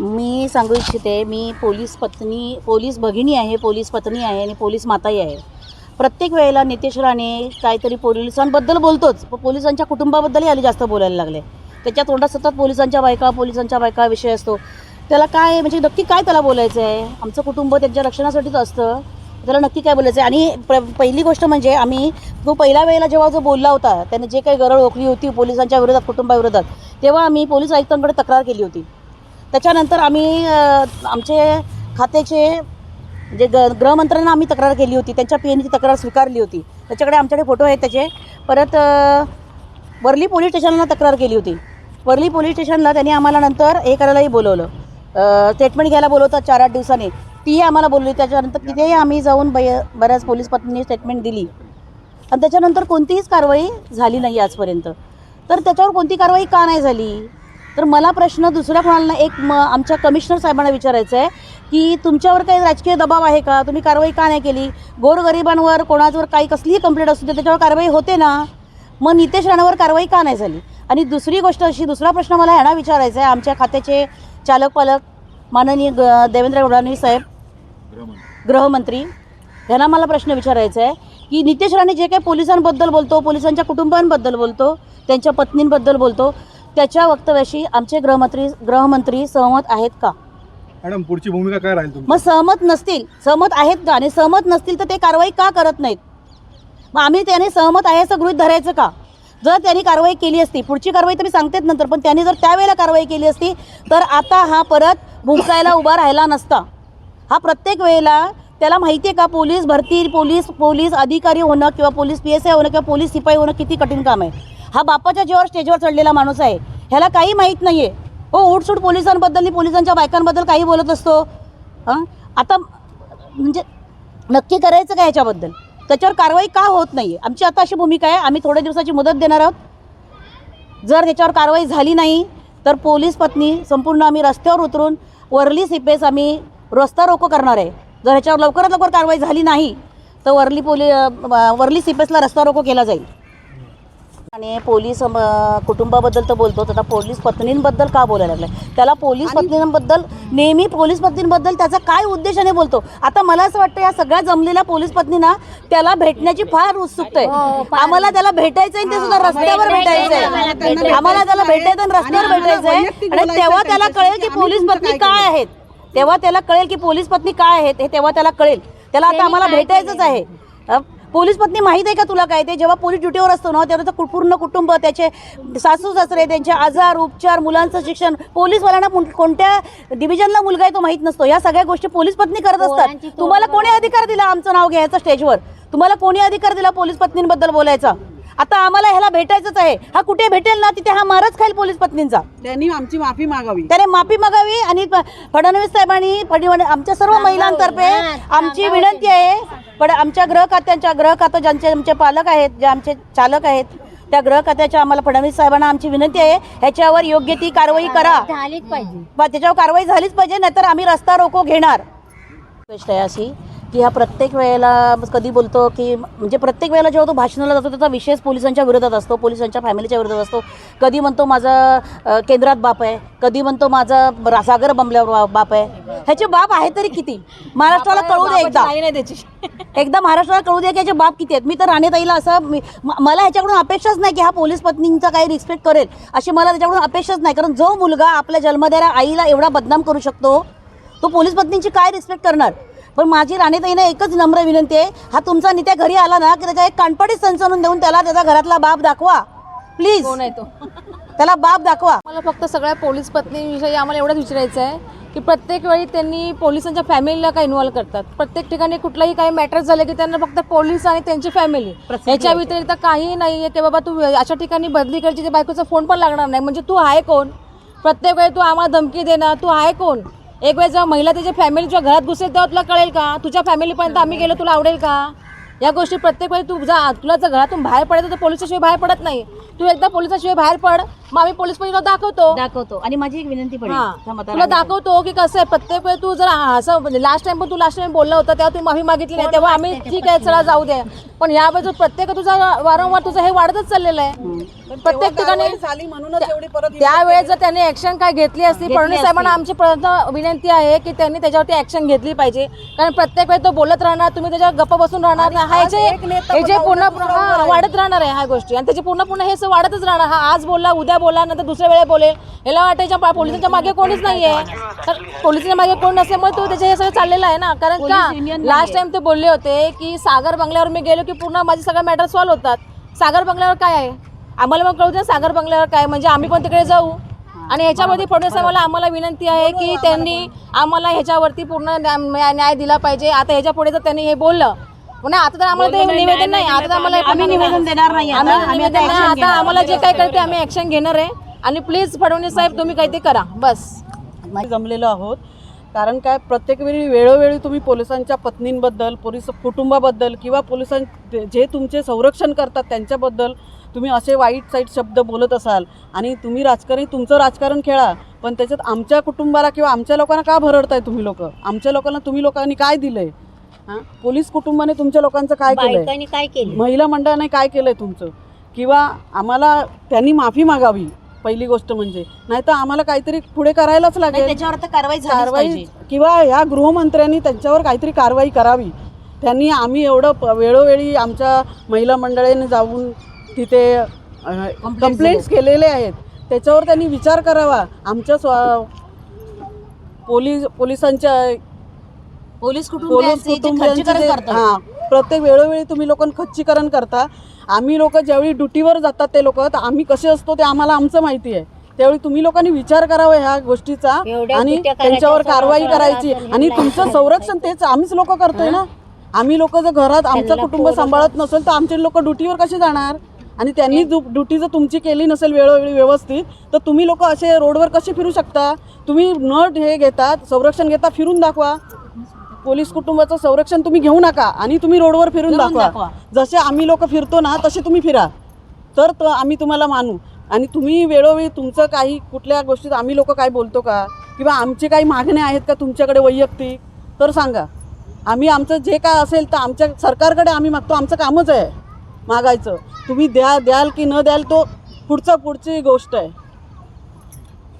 मी सांगू इच्छिते मी पोलीस पत्नी पोलीस भगिनी आहे पोलीस पत्नी आहे आणि पोलीस माताही आहे. प्रत्येक वेळेला नितेश राणे काहीतरी पोलिसांबद्दल बोलतोच पण पोलिसांच्या कुटुंबाबद्दलही आली जास्त बोलायला लागले. त्याच्या तोंडात सतत पोलिसांच्या बायका पोलिसांच्या बायका विषय असतो. त्याला काय म्हणजे नक्की काय त्याला बोलायचं आहे? आमचं कुटुंब त्यांच्या रक्षणासाठीच असतं. त्याला नक्की काय बोलायचं आहे? आणि प्र पहिली गोष्ट म्हणजे आम्ही तो पहिल्या वेळेला जेव्हा जो बोलला होता त्याने जे काही गरळ ओकली होती पोलिसांच्या विरोधात कुटुंबाविरोधात तेव्हा आम्ही पोलीस आयुक्तांकडे तक्रार केली होती. त्याच्यानंतर आम्ही आमचे खात्याचे जे ग गृहमंत्र्यांना आम्ही तक्रार केली होती त्यांच्या पी एनची तक्रार स्वीकारली होती. त्याच्याकडे आमच्याकडे फोटो आहेत त्याचे. परत वरली वर्ली पोलीस स्टेशनला तक्रार केली होती. वर्ली पोलीस स्टेशनला त्यांनी आम्हाला नंतर हे करायलाही बोलवलं. स्टेटमेंट घ्यायला बोलवतात चार आठ दिवसांनी. तीही आम्हाला बोलवली त्याच्यानंतर तिथेही आम्ही जाऊन बै बऱ्याच पोलीस पत्नीने स्टेटमेंट दिली. आणि त्याच्यानंतर कोणतीहीच कारवाई झाली नाही आजपर्यंत. तर त्याच्यावर कोणती कारवाई का नाही झाली? तर मला प्रश्न दुसऱ्या कोणाला एक म आमच्या कमिशनर साहेबांना विचारायचं आहे की तुमच्यावर काही राजकीय दबाव आहे का? तुम्ही कारवाई का नाही केली? गोरगरिबांवर कोणावर काही कसलीही कंप्लेंट असू दे त्याच्यावर कारवाई होते ना? मग नितेश राणावर कारवाई का नाही झाली? आणि दुसरी गोष्ट अशी दुसरा प्रश्न मला ह्यांना विचारायचा आहे. आमच्या खात्याचे चालक पालक माननीय ग देवेंद्र फडणवीस साहेब गृहमंत्री ह्यांना मला प्रश्न विचारायचा आहे की नितेश राणे जे काही पोलिसांबद्दल बोलतो पोलिसांच्या कुटुंबांबद्दल बोलतो त्यांच्या पत्नींबद्दल बोलतो त्याच्या वक्तव्याशी आमचे गृहमंत्री गृहमंत्री सहमत आहेत का? मॅडम पुढची भूमिका काय राहील तुमची? मग सहमत नसतील. सहमत आहेत का? आणि सहमत नसतील तर ते कारवाई का करत नाहीत? मग आम्ही त्याने सहमत आहे असं गृहीत धरायचं का? जर त्यांनी कारवाई केली असती पुढची कारवाई तर मी सांगतेच नंतर पण त्यांनी जर त्यावेळेला कारवाई केली असती तर आता हा परत भुंकायला उभा राहिला नसता. हा प्रत्येक वेळेला त्याला माहिती आहे का? पोलीस भरती पोलीस पोलीस अधिकारी होणं किंवा पोलीस पी एस आय होणं किंवा पोलीस सिपाई होणं किती कठीण काम आहे? हा बापाच्या जीवावर स्टेजवर चढलेला माणूस आहे. ह्याला काही माहीत नाही आहे हो उठसूट पोलिसांबद्दल आणि पोलिसांच्या बायकांबद्दल काही बोलत असतो. हां? आता म्हणजे नक्की करायचं काय याच्याबद्दल त्याच्यावर कारवाई का होत नाही आमची आता अशी भूमिका आहे आम्ही थोड्या दिवसाची मुदत देणार आहोत. जर त्याच्यावर कारवाई झाली नाही तर पोलीस पत्नी संपूर्ण आम्ही रस्त्यावर उतरून वरली सिपेस आम्ही रस्ता रोको करणार आहे. जर ह्याच्यावर लवकरात लवकर कारवाई झाली नाही तर वरली पोली वरली सिपेसला रस्ता रोको केला जाईल. आणि पोलीस कुटुंबाबद्दल तर बोलतो आता पोलीस पत्नींबद्दल का बोलायला लागलाय? त्याला पोलीस पत्नींबद्दल नेहमी पोलीस पत्नींबद्दल त्याचा काय उद्देशाने बोलतो? आता मला असं वाटतं या सगळ्या जमलेल्या पोलीस पत्नींना त्याला भेटण्याची फार उत्सुकता आहे. आम्हाला त्याला भेटायचं आहे ते सुद्धा रस्त्यावर भेटायचं आहे आम्हाला त्याला भेटायचं आणि रस्त्यावर भेटायचं आहे आणि तेव्हा त्याला कळेल की पोलीस पत्नी काय आहेत? तेव्हा त्याला कळेल की पोलीस पत्नी काय आहेत हे तेव्हा त्याला कळेल. त्याला आता आम्हाला भेटायचंच आहे. पोलीस पत्नी माहीत आहे का तुला काय? ते जेव्हा पोलीस ड्युटीवर असतो ना तेव्हा त्याचं पूर्ण कुटुंब त्याचे सासू सासरे त्यांचे आजार उपचार मुलांचं शिक्षण पोलीसवाल्यांना कोण- कोणत्या डिव्हिजनला मुलगा आहे तो माहीत नसतो. या सगळ्या गोष्टी पोलीस पत्नी करत असतात. तुम्हाला कोणी अधिकार दिला आमचं नाव घ्यायचं स्टेजवर तुम्हाला कोणी अधिकार दिला पोलीस पत्नींबद्दल बोलायचा? आता आम्हाला ह्याला भेटायचंच आहे. हा कुठे भेटेल ना तिथे हा मारच खाईल पोलीस पत्नींचा. त्यांनी आमची माफी मागावी. त्याने माफी मागावी आणि फडणवीस साहेबांनी फडणवीस आमच्या सर्व महिलांतर्फे आमची विनंती आहे. पण आमच्या गृह खात्यांच्या गृह खातं ज्यांचे आमचे पालक आहेत जे आमचे चालक आहेत त्या गृह खात्याच्या आम्हाला फडणवीस साहेबांना आमची विनंती आहे. ह्याच्यावर योग्य ती कारवाई करा. झालीच पाहिजे. त्याच्यावर कारवाई झालीच पाहिजे नाहीतर आम्ही रस्ता रोको घेणार. गोष्ट आहे अशी की हा प्रत्येक वेळेला कधी बोलतो की म्हणजे प्रत्येक वेळेला जेव्हा तो भाषणाला जातो त्याचा विशेष पोलिसांच्या विरोधात असतो पोलिसांच्या फॅमिलीच्या विरोधात असतो. कधी म्हणतो माझा केंद्रात बाप आहे कधी म्हणतो माझा सागर बंबल्यावर बाप आहे. ह्याचे बाप आहे तरी किती? महाराष्ट्राला कळू दे एकदा. नाही त्याची. एकदा महाराष्ट्राला कळू दे की याचे बाप किती आहेत. मी तर राणेताईला असं मला ह्याच्याकडून अपेक्षाच नाही की हा पोलीस पत्नींचा काही रिस्पेक्ट करेल अशी मला त्याच्याकडून अपेक्षाच नाही. कारण जो मुलगा आपल्या जन्मदाऱ्या आईला एवढा बदनाम करू शकतो तो पोलीस पत्नींची काय रिस्पेक्ट करणार? पण माझी राणेताईनं एकच नम्र विनंती आहे हा तुमचा नित्या घरी आला ना की त्याच्या एक कानपडीच सणसणून देऊन त्याला त्याचा घरातला बाप दाखवा. प्लीज कोण आहे तो? त्याला बाप दाखवा. मला फक्त सगळ्या पोलीस पत्नीविषयी आम्हाला एवढंच विचारायचं आहे की प्रत्येक वेळी त्यांनी पोलिसांच्या फॅमिलीला काय इन्व्हॉल्व करतात. प्रत्येक ठिकाणी कुठलाही काही मॅटर झालं की त्यांना फक्त पोलीस आणि त्यांची फॅमिली याच्या व्यतिरिक्त काही नाही आहे की बाबा तू अशा ठिकाणी बदली करायची त्या बायकोचा फोन पण लागणार नाही. म्हणजे तू आहे कोण? प्रत्येक वेळी तू आम्हाला धमकी देणार तू आहे कोण? एक वेळ जेव्हा महिला त्याच्या फॅमिलीच्या घरात घुसेल तेव्हा तुला कळेल का? तुझ्या फॅमिलीपर्यंत आम्ही गेलो तुला आवडेल का? या गोष्टी प्रत्येक वेळी तू जा. तुला जर घरातून बाहेर पडायचं तर पोलिसाशिवाय बाहेर पडत नाही. तू एकदा पोलिसाशिवाय बाहेर पड. मग आम्ही पोलीस परीला दाखवतो. दाखवतो. आणि माझी एक विनंती पण आहे. हा. थांब आता तुला. दाखवतो की कसं आहे. प्रत्येक वेळी तू जर असं लास्ट टाइम पण तू लास्ट टाइम बोलला होता तेव्हा तू माफी मागितली नाही. तेव्हा आम्ही ठीक आहे चला जाऊ दे. पण यावेळेस प्रत्येक तुझा वारंवार तुझं हे वाढतच चाललेलं आहे. प्रत्येक ठिकाणी झाली म्हणूनच एवढी परत त्यावेळेस जर त्यांनी ऍक्शन काय घेतली असती फडणवीस साहेबांना आमची प्रयत्न विनंती आहे की त्यांनी त्याच्यावरती ऍक्शन घेतली पाहिजे. कारण प्रत्येक वेळी तो बोलत राहणार तुम्ही त्याच्यावर गप्प बसून राहणार नाही. हा याचे हे जे पूर्ण हा, वाढत राहणार आहे ह्या गोष्टी. आणि त्याचे पूर्ण पूर्ण हे असं वाढतच राहणार. हा आज बोलला उद्या बोलला नंतर दुसऱ्या वेळेला बोलेल. याला वाटायच्या पोलिसांच्या मागे कोणीच नाहीये. तर पोलिसांच्या मागे कोण नसल्यामुळे तो त्याचे हे सगळं चाललेलं आहे ना. कारण का लास्ट टाइम ते बोलले होते की सागर बंगल्यावर मी गेलो की पूर्ण माझे सगळे मॅटर सॉल्व्ह होतात. सागर बंगल्यावर काय आहे? आम्हाला मग कळू दे सागर बंगल्यावर काय म्हणजे आम्ही पण तिकडे जाऊ. आणि ह्याच्यावरती फडणवीस साहेबांना आम्हाला विनंती आहे की त्यांनी आम्हाला ह्याच्यावरती पूर्ण न्या- न्याय दिला पाहिजे. आता ह्याच्या पुढे जर त्यांनी हे बोललं पुन्हा आता तर आम्हाला ते निवेदन नाही आता तर आम्हाला आम्ही निवेदन देणार नाही आता. आम्ही. आम्हाला जे काय करते आम्ही ऍक्शन घेणार आहे. आणि प्लीज फडणवीस साहेब तुम्ही काही ते करा. बस. जमलेलो आहोत. कारण काय प्रत्येक वेळी वेळोवेळी तुम्ही पोलिसांच्या पत्नींबद्दल पोलीस कुटुंबाबद्दल किंवा पोलिसां जे तुमचे संरक्षण करतात त्यांच्याबद्दल तुम्ही असे वाईट साईट शब्द बोलत असाल आणि तुम्ही राजकारणी तुमचं राजकारण खेळा पण त्याच्यात आमच्या कुटुंबाला किंवा आमच्या लोकांना का भरडताय तुम्ही लोक? आमच्या लोकांना तुम्ही लोकांनी काय दिलंय? हां? पोलीस कुटुंबाने तुमच्या लोकांचं काय केलंय? बायकांनी काय केलं महिला मंडळाने काय केलं आहे तुमचं? किंवा आम्हाला त्यांनी माफी मागावी पहिली गोष्ट म्हणजे. नाही तर आम्हाला काहीतरी पुढे करायलाच नाही, लागेल. त्याच्यावर कारवाई झालीच कारवाई पाहिजे. किंवा या गृहमंत्र्यांनी त्यांच्यावर काहीतरी कारवाई करावी. त्यांनी आम्ही एवढं प- वेळोवेळी आमच्या महिला मंडळाने जाऊन तिथे कंप्लेंट्स केलेले आहेत. त्याच्यावर त्यांनी विचार करावा. आमच्या स्व पोलीस पोलिसांच्या पोलीस पोलीस कुटुंबियांचे जे हां प्रत्येक वेळोवेळी तुम्ही लोक खच्चीकरण करता. आम्ही लोक ज्यावेळी ड्युटीवर जातात ते लोक तर आम्ही कसे असतो ते आम्हाला आमचं माहिती आहे. त्यावेळी तुम्ही लोकांनी विचार करावा ह्या गोष्टीचा आणि त्यांच्यावर कारवाई करायची. आणि तुमचं संरक्षण तेच आम्हीच लोक करतोय ना? आम्ही लोक जर घरात आमचं कुटुंब सांभाळत नसेल तर आमचे लोक ड्युटीवर कसे जाणार? आणि त्यांनी ड्युटी जर तुमची केली नसेल वेळोवेळी व्यवस्थित तर तुम्ही लोक असे रोडवर कसे फिरू शकता? तुम्ही न हे घेतात संरक्षण घेता फिरून दाखवा. पोलीस कुटुंबाचं संरक्षण तुम्ही घेऊ नका आणि तुम्ही रोडवर फिरून फिरून दाखवा. दाखवा. जसे आम्ही लोक फिरतो ना तसे तुम्ही फिरा. तर तो आम्ही तुम्हाला मानू. आणि तुम्ही वेळोवेळी तुमचं काही कुठल्या गोष्टीत आम्ही लोक काय बोलतो का? किंवा आमचे काही मागण्या आहेत का तुमच्याकडे वैयक्तिक? तर सांगा. आम्ही आमचं जे काय असेल तर आमच्या सरकारकडे आम्ही मागतो. आमचं कामच आहे मागायचं. तुम्ही द्या द्याल की न द्याल तो पुढचं पुढची गोष्ट आहे.